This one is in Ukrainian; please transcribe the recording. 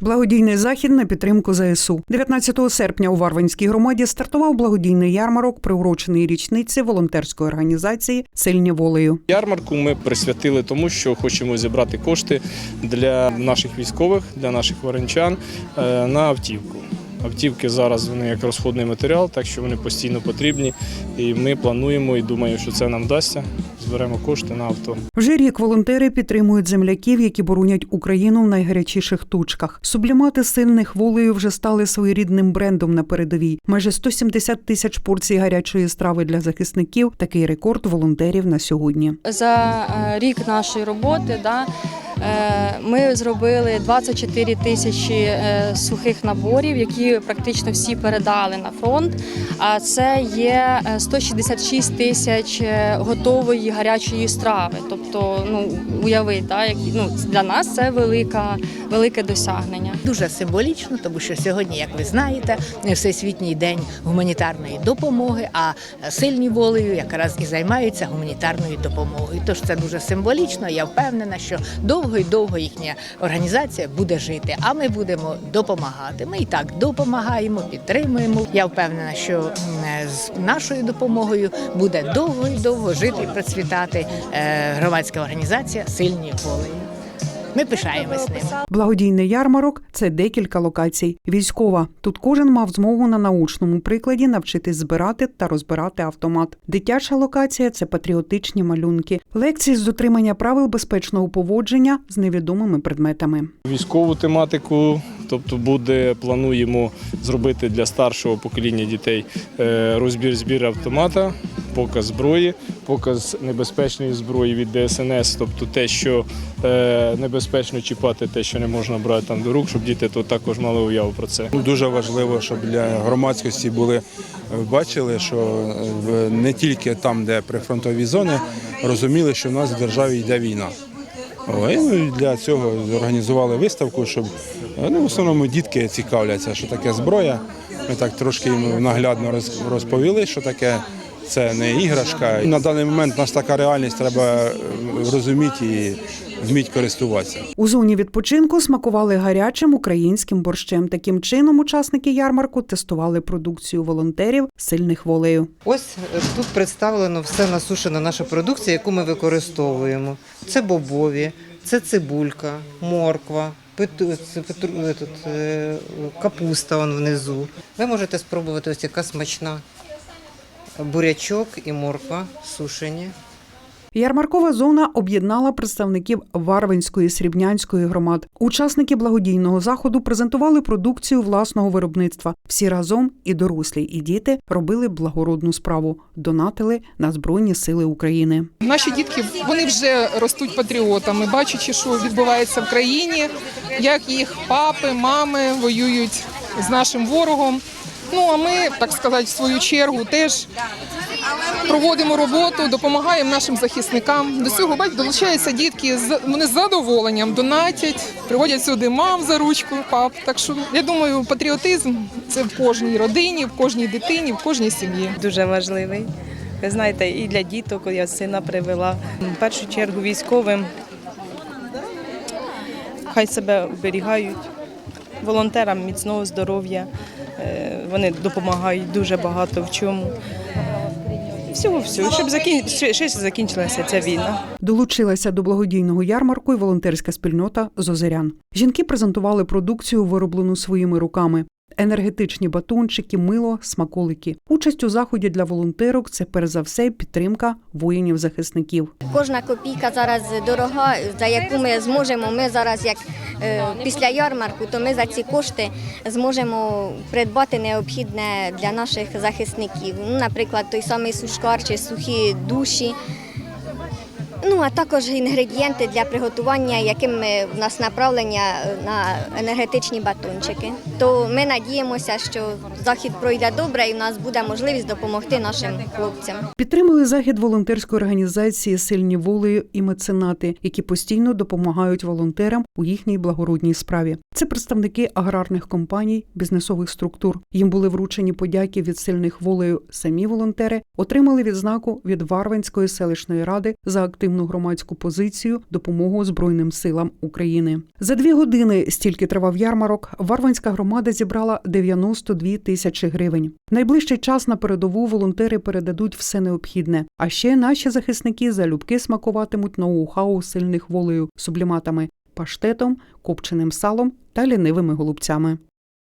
Благодійний захід на підтримку ЗСУ. 19 серпня у Варвинській громаді стартував благодійний ярмарок, приурочений річниці волонтерської організації Сильні волею. Ярмарку ми присвятили тому, що хочемо зібрати кошти для наших військових, для наших варенчан е, на автівку. Автівки зараз вони як розходний матеріал, так що вони постійно потрібні. І ми плануємо і думаю, що це нам вдасться. Зберемо кошти на авто. Вже рік волонтери підтримують земляків, які боронять Україну в найгарячіших точках. Сублімати сильних волею вже стали своєрідним брендом на передовій. Майже 170 тисяч порцій гарячої страви для захисників. Такий рекорд волонтерів на сьогодні. За е, рік нашої роботи да, ми зробили 24 тисячі е, сухих наборів, які практично всі передали на фронт. А це є е, 166 тисяч е, готової гарячої страви. Тобто, ну уяви, да, які ну для нас це велика, велике досягнення. Дуже символічно, тому що сьогодні, як ви знаєте, всесвітній день гуманітарної допомоги, а сильні волею якраз і займаються гуманітарною допомогою. Тож це дуже символічно. Я впевнена, що довго і довго їхня організація буде жити, а ми будемо допомагати. Ми і так допомагаємо, підтримуємо. Я впевнена, що з нашою допомогою буде довго і довго жити і процвітати е, громадська організація Сильні волею. Ми пишаємось ним. Благодійний ярмарок це декілька локацій. Військова. Тут кожен мав змогу на научному прикладі навчитись збирати та розбирати автомат. Дитяча локація це патріотичні малюнки, лекції з дотримання правил безпечного поводження з невідомими предметами. Військову тематику, тобто буде, плануємо зробити для старшого покоління дітей е, розбір збір автомата, показ зброї, показ небезпечної зброї від ДСНС, тобто те, що е, небезпечно чіпати, те, що не можна брати там до рук, щоб діти то також мали уяву про це. Дуже важливо, щоб для громадськості були е, бачили, що не тільки там, де прифронтові зони, розуміли, що в нас в державі йде війна. О, і, ну, для цього зорганізували виставку, щоб ну, в основному дітки цікавляться, що таке зброя. Ми так трошки їм наглядно роз- розповіли, що таке. Це не іграшка. На даний момент у нас така реальність, треба е, розуміти і вміти користуватися. У зоні відпочинку смакували гарячим українським борщем. Таким чином, учасники ярмарку тестували продукцію волонтерів сильних волею. Ось е, тут представлено все насушена наша продукція, яку ми використовуємо. Це бобові, це цибулька, морква, е, капуста он внизу. Ви можете спробувати ось яка смачна бурячок і морква сушені. Ярмаркова зона об'єднала представників Варвинської срібнянської громад. Учасники благодійного заходу презентували продукцію власного виробництва. Всі разом і дорослі, і діти робили благородну справу, донатили на збройні сили України. Наші дітки вони вже ростуть патріотами, бачачи, що відбувається в країні, як їх папи, мами воюють з нашим ворогом. Ну а ми, так сказати, в свою чергу теж проводимо роботу, допомагаємо нашим захисникам. До цього бать долучаються дітки з вони з задоволенням донатять, приводять сюди мам за ручку, пап. Так що я думаю, патріотизм це в кожній родині, в кожній дитині, в кожній сім'ї. дуже важливий. Ви знаєте, і для діток я сина привела. В першу чергу військовим хай себе оберігають, волонтерам міцного здоров'я. Е, Вони допомагають дуже багато в чому. Всього всього, щоб закін... ще- закінчилася ця війна. Долучилася до благодійного ярмарку і волонтерська спільнота Зозерян. Жінки презентували продукцію, вироблену своїми руками. Енергетичні батончики, мило, смаколики. Участь у заході для волонтерок це перш за все підтримка воїнів-захисників. Кожна копійка зараз дорога, за яку ми зможемо. Ми зараз, як е, після ярмарку, то ми за ці кошти зможемо придбати необхідне для наших захисників. Ну, наприклад, той самий сушкар чи сухі душі. Ну, а також інгредієнти для приготування, яким в нас направлення на енергетичні батончики. То ми надіємося, що захід пройде добре і в нас буде можливість допомогти нашим хлопцям. Підтримали захід волонтерської організації Сильні волею і меценати, які постійно допомагають волонтерам у їхній благородній справі. Це представники аграрних компаній, бізнесових структур. Їм були вручені подяки від сильних волею. Самі волонтери отримали відзнаку від Варвинської селищної ради за активну активну громадську позицію допомогу Збройним силам України. За дві години стільки тривав ярмарок. Варванська громада зібрала 92 тисячі гривень. Найближчий час на передову волонтери передадуть все необхідне. А ще наші захисники залюбки смакуватимуть ноу-хау сильних волею, субліматами, паштетом, копченим салом та лінивими голубцями.